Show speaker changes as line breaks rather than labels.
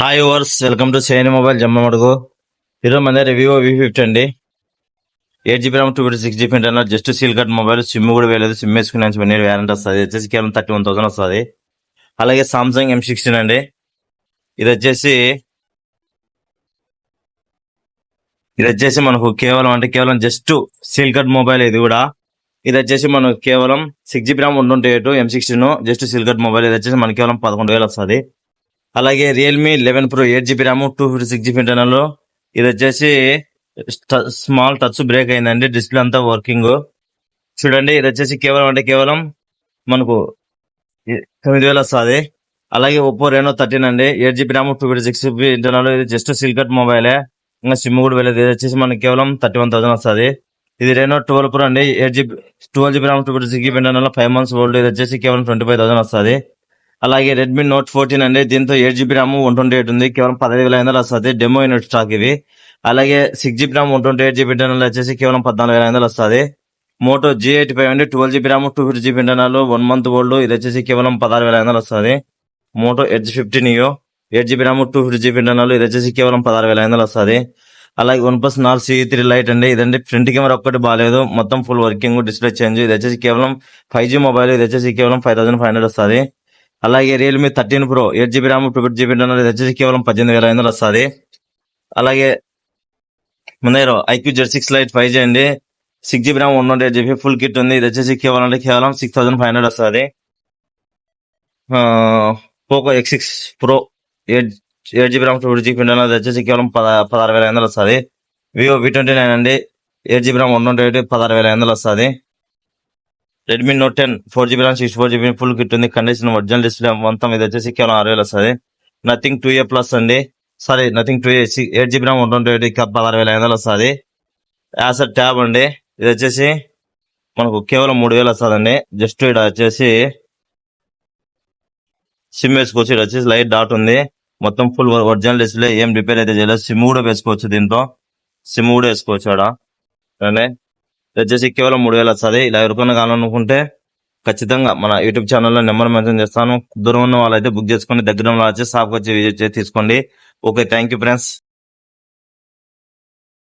Hi overs welcome to Seni mobile Jammalamadugu ఈరోజు మన దగ్గర వివో వి ఫిఫ్టీ అండి. Eight GB RAM two fifty six GB internal just seal cut mobile SIM కూడా వేయలేదు. SIM వేసుకునే one year warranty వస్తుంది. ఇది వచ్చేసి కేవలం థర్టీ వన్ థౌసండ్ వస్తుంది. అలాగే సామ్సంగ్ ఎం సిక్స్టీన్ అండి. ఇది వచ్చేసి ఇది వచ్చేసి మనకు కేవలం అంటే కేవలం జస్ట్ సీల్ కట్ మొబైల్ ఇది కూడా. ఇది వచ్చేసి మనకు కేవలం six GB RAM one twenty eight M sixteen just seal cut mobile ఇది వచ్చేసి మనకి కేవలం పదకొండు వేలు వస్తుంది. అలాగే Realme eleven pro eight GB RAM two fifty six GB internal ఇది వచ్చేసి స్మాల్ టచ్ బ్రేక్ అయిందండి. డిస్ప్లే అంతా వర్కింగ్ చూడండి ఇది వచ్చేసి కేవలం అంటే కేవలం మనకు తొమ్మిది వేలు వస్తుంది. అలాగే ఒప్పో రెనో థర్టీన్ అండి. Eight GB RAM two fifty six GB internal ఇది జస్ట్ సిల్ కట్ మొబైలే ఇంకా సిమ్ కూడా వెళ్ళదు. ఇది వచ్చేసి మనకి కేవలం థర్టీ వన్ థౌసండ్ వస్తుంది. ఇది రెనో ట్వెల్వ్ ప్రో అండి. Eight GB twelve GB RAM two fifty six GB internal five months old ఇది వచ్చేసి కేవలం ట్వంటీ ఫైవ్ థౌసండ్ వస్తుంది. అలాగే రెడ్మీ నోట్ ఫోర్టీన్ అండి. దీంతో eight GB RAM one twenty eight ఉంది. కేవలం పదహైదు వేల ఐదు వందలు వస్తుంది. డెమో యూనిట్ స్టాక్ ఇవి. అలాగే six GB RAM one twenty eight GB internal వచ్చేసి కేవలం పద్నాలుగు వేల ఐదు వందలు వస్తుంది. మోటో జీ ఎయిటీ ఫైవ్ అండి. Twelve GB RAM two fifty GB internal one month old ఇది వచ్చేసి కేవలం పదహారు వేల ఐదు వందలు వస్తుంది. Moto Edge fifteen neo eight GB RAM two fifty GB internal ఇది వచ్చేసి కేవలం పదహారు వేల ఐదు వందలు వస్తుంది. అలాగే వన్ ప్లస్ నాలుగు సి త్రీ లైట్ అండి. ఇదండి ఫ్రంట్ కెమెరా ఒక్కటి బాగాలేదు. మొత్తం ఫుల్ వర్కింగ్ డిస్ప్లే చేంజ్ ఇది వచ్చేసి కేవలం ఫైవ్ జీ మొబైల్ ఇది వచ్చేసి కేవలం ఫైవ్ థౌసండ్ ఫైవ్ హండ్రెడ్ వస్తుంది. అలాగే Realme thirteen pro eight GB RAM two GB అనేది ఇది వచ్చేసి కేవలం పద్దెనిమిది వేల ఐదు వందలు వస్తుంది. అలాగే ముందైరో iQOO Z six lite five G అండి. Six GB RAM one not eight GB full kit ఉంది. ఇది వచ్చేసి కేవలం అంటే కేవలం సిక్స్ థౌసండ్ ఫైవ్ హండ్రెడ్ వస్తుంది. Poco X six pro eight eight GB RAM two GB అనేది వచ్చేసి కేవలం పద పదహారు వేల ఐదు వందలు వస్తుంది. వివో వి ట్వంటీ నైన్ అండి. Eight GB RAM one not eight పదహారు వేల ఐదు వందలు వస్తుంది. Redmi note ten four GB RAM six four GB full kit ఉంది. కండిషన్ ఒరిజినల్ డిస్ప్లే మొత్తం ఇది వచ్చేసి కేవలం ఆరు వేలు వస్తుంది. నథింగ్ టూ ఏ ప్లస్ అండి. Sorry Nothing two A eight GB RAM one twenty eight పదహారు వేల ఐదు వందలు వస్తుంది. యాసర్ ట్యాబ్ అండి. ఇది వచ్చేసి మనకు కేవలం మూడు వేలు వస్తుందండి జస్ట్ ఇక్కడ వచ్చేసి సిమ్ వేసుకోవచ్చు. ఇక్కడ వచ్చేసి లైట్ డాట్ ఉంది. మొత్తం ఫుల్ ఒరిజినల్ డిస్ప్లే ఏం రిపేర్ అయితే చేయలేదు. సిమ్ కూడా వేసుకోవచ్చు దీంతో. సిమ్ కూడా వేసుకోవచ్చు అక్కడ వచ్చేసి కేవలం మూడు వేలు వస్తుంది ఇలా ఎవరికైనా కావాలనుకుంటే ఖచ్చితంగా మన యూట్యూబ్ ఛానల్లో నెంబర్ మెన్షన్ చేస్తాను. దూరం ఉన్న వాళ్ళైతే బుక్ చేసుకొని దగ్గర వాళ్ళు వచ్చి షాప్కి వచ్చి విజిట్ చేసి తీసుకోండి. Okay thank you friends.